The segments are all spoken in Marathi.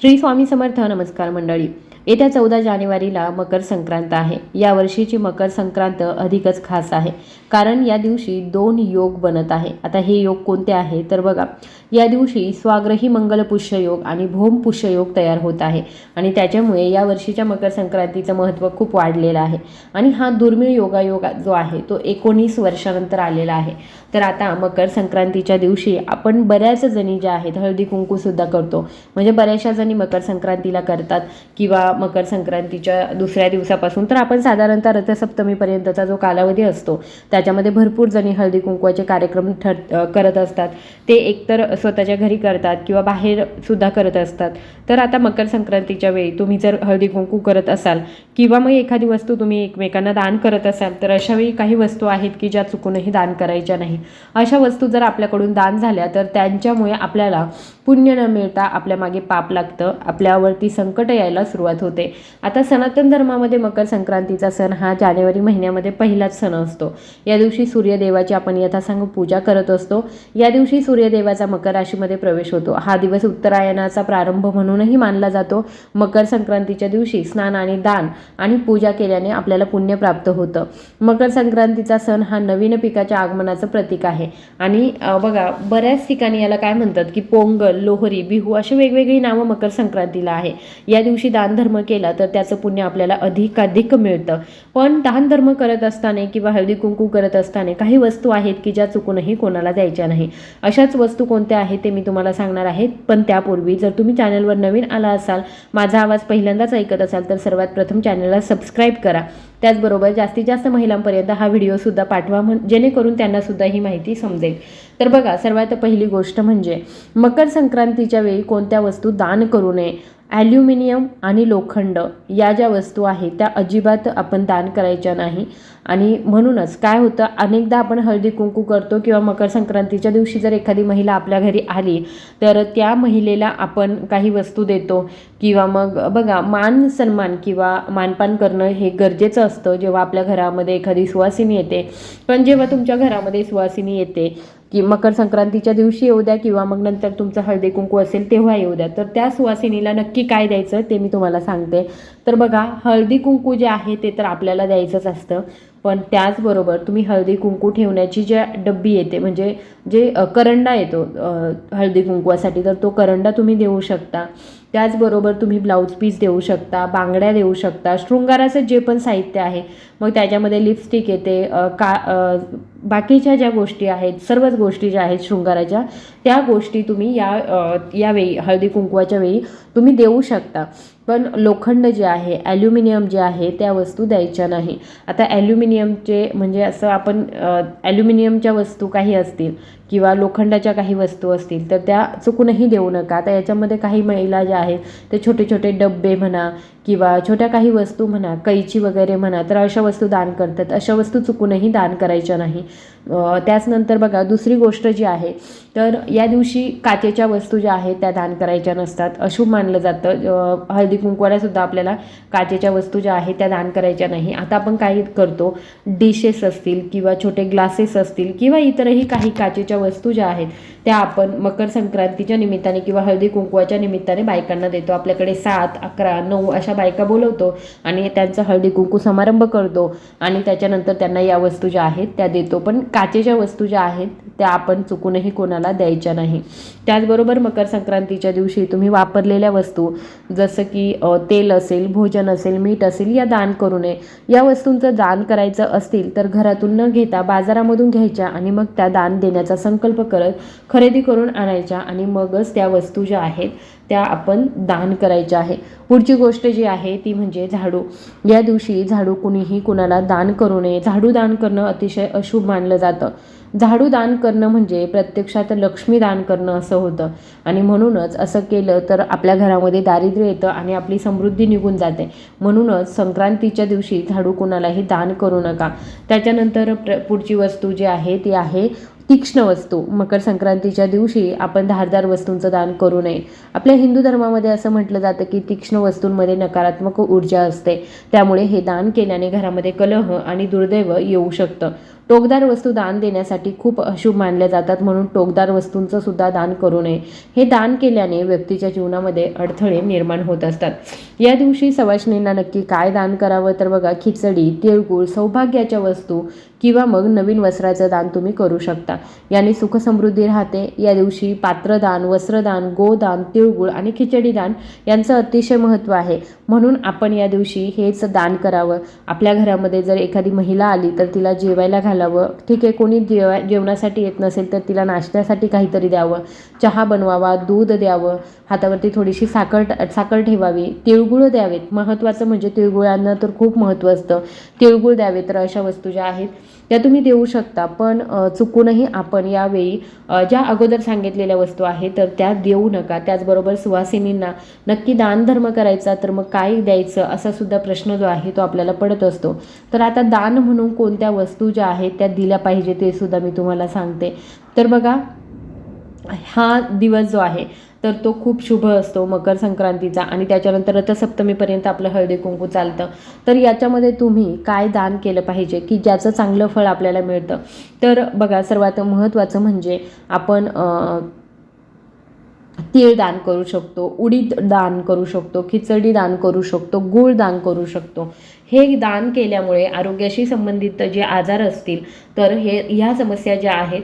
श्री स्वामी समर्थ नमस्कार मंडळी. येत्या चौदा जानेवारीला मकर संक्रांत आहे. या वर्षीची मकर संक्रांत अधिकच खास आहे. कारण या दिवशी दोन योग बनत आहे. आता हे योग कोणते आहे? तर बघा या दिवशी स्वाग्रही मंगल पुष्ययोग आणि भोम पुष्य योग तयार होत आहे. आणि त्याच्यामुळे या वर्षीच्या मकर संक्रांतीचं महत्त्व खूप वाढलेलं आहे. आणि हा दुर्मिळ योगायोग जो आहे तो एकोणीस वर्षानंतर आलेला आहे. तर आता मकर संक्रांतीच्या दिवशी आपण बऱ्याच जणी ज्या आहेत हळदी कुंकूसुद्धा करतो. म्हणजे बऱ्याचशा जणी मकर संक्रांतीला करतात किंवा मकर संक्रांतीच्या दुसऱ्या दिवसापासून. तर आपण साधारणतः रथसप्तमीपर्यंतचा जो कालावधी असतो त्याच्यामध्ये भरपूर जणी हळदी कुंकवाचे कार्यक्रम ठर करत असतात. ते एकतर स्वतःच्या घरी करतात किंवा बाहेरसुद्धा करत असतात. तर आता मकर संक्रांतीच्या वेळी तुम्ही जर हळदी कुंकू करत असाल किंवा मग एखादी वस्तू तुम्ही एकमेकांना दान करत असाल तर अशावेळी काही वस्तू आहेत की ज्या चुकूनही दान करायच्या नाही. अशा वस्तू जर आपल्याकडून दान झाल्या तर त्यांच्यामुळे आपल्याला पुण्य न मिळता आपल्या मागे पाप लागतं आपल्यावरती संकट यायला सुरुवात होते. आता सनातन धर्मामध्ये मकर संक्रांतीचा सण हा जानेवारी महिन्यामध्ये पहिलाच सण असतो. या दिवशी सूर्यदेवाची आपण यथासांग पूजा करत असतो. या दिवशी सूर्यदेवाचा मकर राशीमध्ये प्रवेश होतो. हा दिवस उत्तरायणाचा प्रारंभ म्हणूनही मानला जातो. मकर संक्रांतीच्या दिवशी स्नान आणि दान आणि पूजा केल्याने आपल्याला पुण्य प्राप्त होतं. मकर संक्रांतीचा सण हा नवीन पिकाच्या आगमनाचं प्रतीक आहे. आणि बघा बऱ्याच ठिकाणी याला काय म्हणतात की पोंगल लोहरी बिहू अशी वेगवेगळी नावं मकर संक्रांतीला आहे. या दिवशी दानधर्म केला तर त्याचं पुण्य आपल्याला अधिकाधिक मिळतं. पण दानधर्म करत असताना किंवा हळदी कुंकू करत असताना काही वस्तू आहेत की ज्या चुकूनही कोणाला द्यायच्या नाही. अशाच वस्तू कोणत्या आहेत ते मी तुम्हाला सांगणार आहे. पण त्यापूर्वी जर तुम्ही चॅनलवर नवीन आला असाल माझा आवाज पहिल्यांदाच ऐकत असाल तर सर्वात प्रथम चॅनल चॅनलला सबस्क्राईब करा. त्याचबरोबर जास्तीत जास्त महिलांपर्यंत हा व्हिडिओसुद्धा पाठवा म्हण जेणेकरून त्यांनासुद्धा ही माहिती समजेल. तर बघा सर्वात पहिली गोष्ट म्हणजे मकर संक्रांतीच्या वेळी कोणत्या वस्तू दान करू नये? ॲल्युमिनियम आणि लोखंड या ज्या वस्तू आहेत त्या अजिबात आपण दान करायच्या नाही. आणि म्हणूनच काय होतं अनेकदा आपण हळदी कुंकू करतो किंवा मकर संक्रांतीच्या दिवशी जर एखादी महिला आपल्या घरी आली तर त्या महिलेला आपण काही वस्तू देतो किंवा मग बघा मान सन्मान किंवा मानपान करणं हे गरजेचं असतं. जेव्हा आपल्या घरामध्ये एखादी सुवासिनी येते पण जेव्हा तुमच्या घरामध्ये सुवासिनी येते की मकर संक्रांतीच्या दिवशी येऊ द्या किंवा मग नंतर तुमचं हळदी कुंकू असेल तेव्हा येऊ द्या. तर त्या सुवासिनीला नक्की काय द्यायचं ते मी तुम्हाला सांगते. तर बघा हळदी कुंकू जे आहे ते तर आपल्याला द्यायचंच असतं. पण त्याचबरोबर तुम्ही हळदी कुंकू ठेवण्याची ज्या डब्बी येते म्हणजे जे करंडा येतो हळदी कुंकवासाठी तर तो करंडा तुम्ही देऊ शकता. त्याचबरोबर तुम्ही ब्लाऊज पीस देऊ शकता बांगड्या देऊ शकता शृंगाराचं जे पण साहित्य आहे मग त्याच्यामध्ये लिपस्टिक येते का बाकीच्या ज्या गोष्टी आहेत सर्वच गोष्टी ज्या आहेत शृंगाराच्या त्या गोष्टी तुम्ही या यावेळी हळदी कुंकवाच्या वेळी तुम्ही देऊ शकता. पण लोखंड जे आहे ॲल्युमिनियम जे आहे त्या वस्तू द्यायच्या नाही. आता ॲल्युमिनियमचे म्हणजे असं आपण ॲल्युमिनियमच्या वस्तू काही असतील किंवा लोखंडाच्या काही वस्तू असतील तर त्या चुकूनही देऊ नका. आता याच्यामध्ये काही महिला ज्या आहेत ते छोटे छोटे डब्बे म्हणा किंवा छोट्या काही वस्तू म्हणा कैची वगैरे म्हणा तर अशा वस्तू दान करतात. अशा वस्तू चुकूनही दान करायच्या नाही. त्याचनंतर बघा दुसरी गोष्ट जी आहे तर या दिवशी काचेच्या वस्तू ज्या आहेत त्या दान करायच्या नसतात. अशुभ मानलं जातं. हळदी कुंकवाला आपल्याला काचेच्या वस्तू ज्या आहेत त्या दान करायच्या नाही. आता आपण काय करतो डिशेस असतील किंवा छोटे ग्लासेस असतील किंवा इतरही काही काचेच्या वस्तू ज्या आहेत त्या आपण मकर संक्रांतीच्या निमित्ताने किंवा हळदी कुंकवाच्या निमित्ताने बायकांना देतो. आपल्याकडे सात अकरा नऊ अशा बायका बोलवतो आणि त्यांचा हळदी कुंकू समारंभ करतो आणि त्याच्यानंतर त्यांना या वस्तू ज्या आहेत त्या देतो. पण काचेच्या वस्तू ज्या आहेत त्या आपण चुकूनही कोणाला द्यायच्या नाही. त्याचबरोबर मकर संक्रांतीच्या दिवशी तुम्ही वापरलेल्या वस्तू जसं की तेल असेल भोजन असेल मीठ असेल या दान करू नये. या वस्तूंचं दान करायचं असतील तर घरातून न घेता बाजारामधून घ्यायच्या आणि मग त्या दान देण्याचा संकल्प करत खरेदी करून आणायच्या आणि मगच त्या वस्तू ज्या आहेत त्या आपण दान करायच्या आहे. पुढची गोष्ट जी आहे ती म्हणजे झाडू. या दिवशी झाडू कुणीही कुणाला दान करू नये. झाडू दान करणं अतिशय अशुभ मानलं जातं. झाडू दान करणं म्हणजे प्रत्यक्षात लक्ष्मी दान करणं असं होतं. आणि म्हणूनच असं केलं तर आपल्या घरामध्ये दारिद्र्य येतं आणि आपली समृद्धी निघून जाते. म्हणूनच संक्रांतीच्या दिवशी झाडू कुणालाही दान करू नका. त्याच्यानंतर प्र पुढची वस्तू जी आहे ती आहे तीक्ष्ण वस्तू. मकर संक्रांतीच्या दिवशी आपण धारदार वस्तूंचं दान करू नये. आपल्या हिंदू धर्मामध्ये असं म्हटलं जातं की तीक्ष्ण वस्तूंमध्ये नकारात्मक ऊर्जा असते. त्यामुळे हे दान केल्याने घरामध्ये कलह आणि दुर्दैव येऊ शकतं. टोकदार वस्तू दान देण्यासाठी खूप अशुभ मानल्या जातात म्हणून टोकदार वस्तूंचं सुद्धा दान करू नये. हे दान केल्याने व्यक्तीच्या जीवनामध्ये अडथळे निर्माण होत असतात. या दिवशी सवाशणींना नक्की काय दान करावं? तर बघा खिचडी तिळगुळ सौभाग्याच्या वस्तू किंवा मग नवीन वस्त्राचं दान तुम्ही करू शकता. याने सुखसमृद्धी राहते. या दिवशी पात्रदान वस्त्रदान गोदान तिळगुळ आणि खिचडी दान यांचं अतिशय महत्त्व आहे. म्हणून आपण या दिवशी हेच दान करावं. आपल्या घरामध्ये जर एखादी महिला आली तर तिला जेवायला घालावं. ठीक आहे कोणी जेवा जेवणासाठी येत नसेल तर तिला नाश्त्यासाठी काहीतरी द्यावं. चहा बनवावा दूध द्यावं. हातावरती थोडीशी साखर साखर ठेवावी. तिळगुळ द्यावेत. महत्त्वाचं म्हणजे तिळगुळांना तर खूप महत्त्व असतं. तिळगुळ द्यावेत तर अशा वस्तू ज्या आहेत त्या तुम्ही देऊ शकता. पण चुकूनही आपण यावेळी ज्या अगोदर सांगितलेल्या वस्तू आहेत तर त्या देऊ नका. त्याचबरोबर सुवासिनींना नक्की दानधर्म करायचा तर मग काय द्यायचं असा सुद्धा प्रश्न जो आहे तो आपल्याला पडत असतो. तर आता दान म्हणून कोणत्या वस्तू ज्या आहेत त्या दिल्या पाहिजे ते सुद्धा मी तुम्हाला सांगते. तर बघा हा दिवस जो आहे तर तो खूप शुभ असतो मकर संक्रांतीचा आणि त्याच्यानंतर रथसप्तमीपर्यंत आपलं हळदी कुंकू चालतं. तर याच्यामध्ये तुम्ही काय दान केलं पाहिजे? की ज्याचं चांगलं फळ आपल्याला मिळतं? तर बघा सर्वात महत्त्वाचं म्हणजे आपण तीळ दान करू शकतो उडीद दान करू शकतो खिचडी दान करू शकतो गूळ दान करू शकतो. हे दान केल्यामुळे आरोग्याशी संबंधित जे आजार असतील तर हे ह्या समस्या ज्या आहेत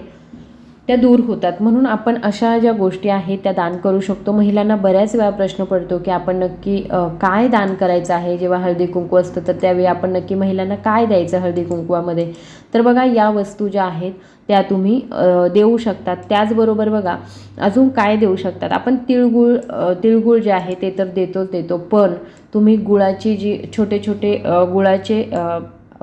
त्या दूर होतात. म्हणून आपण अशा ज्या गोष्टी आहेत त्या दान करू शकतो. महिलांना बऱ्याच वेळा प्रश्न पडतो की आपण नक्की काय दान करायचं आहे? जेव्हा हळदी कुंकू असतं तर त्यावेळी आपण नक्की महिलांना काय द्यायचं हळदी कुंकवामध्ये? तर बघा या वस्तू ज्या आहेत त्या तुम्ही देऊ शकतात. त्याचबरोबर बघा अजून काय देऊ शकतात? आपण तिळगुळ तिळगुळ जे आहे ते तर देतोच देतो. पण तुम्ही गुळाची जी छोटे छोटे गुळाचे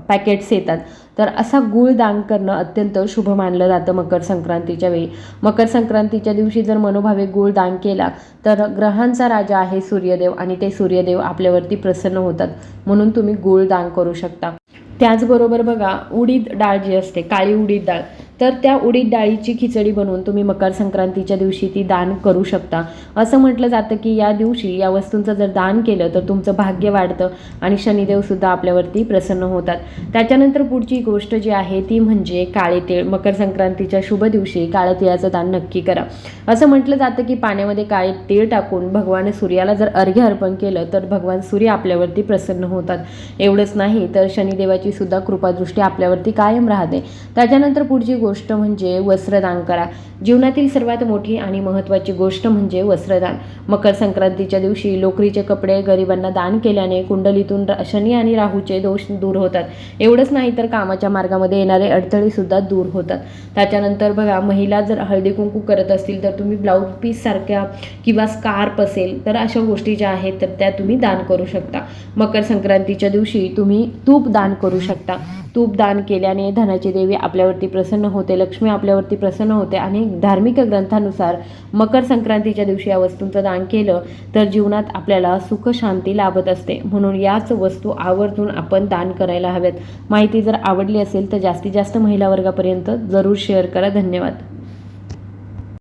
पॅकेट्स येतात. तर असा गूळ दान करणं अत्यंत शुभ मानलं जातं मकर संक्रांतीच्या वेळी. मकर संक्रांतीच्या दिवशी जर मनोभावे गूळ दान केला तर ग्रहांचा राजा आहे सूर्यदेव आणि ते सूर्यदेव आपल्यावरती प्रसन्न होतात. म्हणून तुम्ही गूळ दान करू शकता. त्याचबरोबर बघा उडीद डाळ जी असते काळी उडीद डाळ तर त्या उडीद डाळीची खिचडी बनवून तुम्ही मकर संक्रांतीच्या दिवशी ती दान करू शकता. असं म्हटलं जातं की या दिवशी या वस्तूंचं जर दान केलं तर तुमचं भाग्य वाढतं आणि शनिदेवसुद्धा आपल्यावरती प्रसन्न होतात. त्याच्यानंतर पुढची गोष्ट जी आहे ती म्हणजे काळे तीळ. मकर संक्रांतीच्या शुभ दिवशी काळ्या तिळाचं दान नक्की करा. असं म्हटलं जातं की पाण्यामध्ये काळे तीळ टाकून भगवान सूर्याला जर अर्घ्य अर्पण केलं तर भगवान सूर्य आपल्यावरती प्रसन्न होतात. एवढंच नाही तर शनिदेवाची सुद्धा कृपादृष्टी आपल्यावरती कायम राहते. त्याच्यानंतर पुढची गोष्ट गोष्ट म्हणजे वस्त्रदान करा. जीवनातील सर्वात मोठी आणि महत्त्वाची गोष्ट म्हणजे वस्त्रदान. मकर संक्रांतीच्या दिवशी लोकरीचे कपडे गरिबांना दान केल्याने कुंडलीतून रा- शनी आणि राहूचे दोष दूर होतात. एवढंच नाही तर कामाच्या मार्गामध्ये येणारे अडथळेसुद्धा दूर होतात. त्याच्यानंतर बघा महिला जर हळदी कुंकू करत असतील तर तुम्ही ब्लाऊज पीससारख्या किंवा स्कार्प असेल तर अशा गोष्टी ज्या आहेत तर त्या तुम्ही दान करू शकता. मकर संक्रांतीच्या दिवशी तुम्ही तूप दान करू शकता. तूप दान केल्याने धनाची देवी आपल्यावरती प्रसन्न होते लक्ष्मी आपल्यावरती प्रसन्न होते आणि धार्मिक ग्रंथानुसार मकर संक्रांतीच्या दिवशी या वस्तूंचं दान केलं तर जीवनात आपल्याला सुख शांती लाभत असते. म्हणून याच वस्तू आवर्जून आपण दान करायला हव्यात. माहिती जर आवडली असेल तर जास्तीत जास्त महिला वर्गापर्यंत जरूर शेअर करा. धन्यवाद.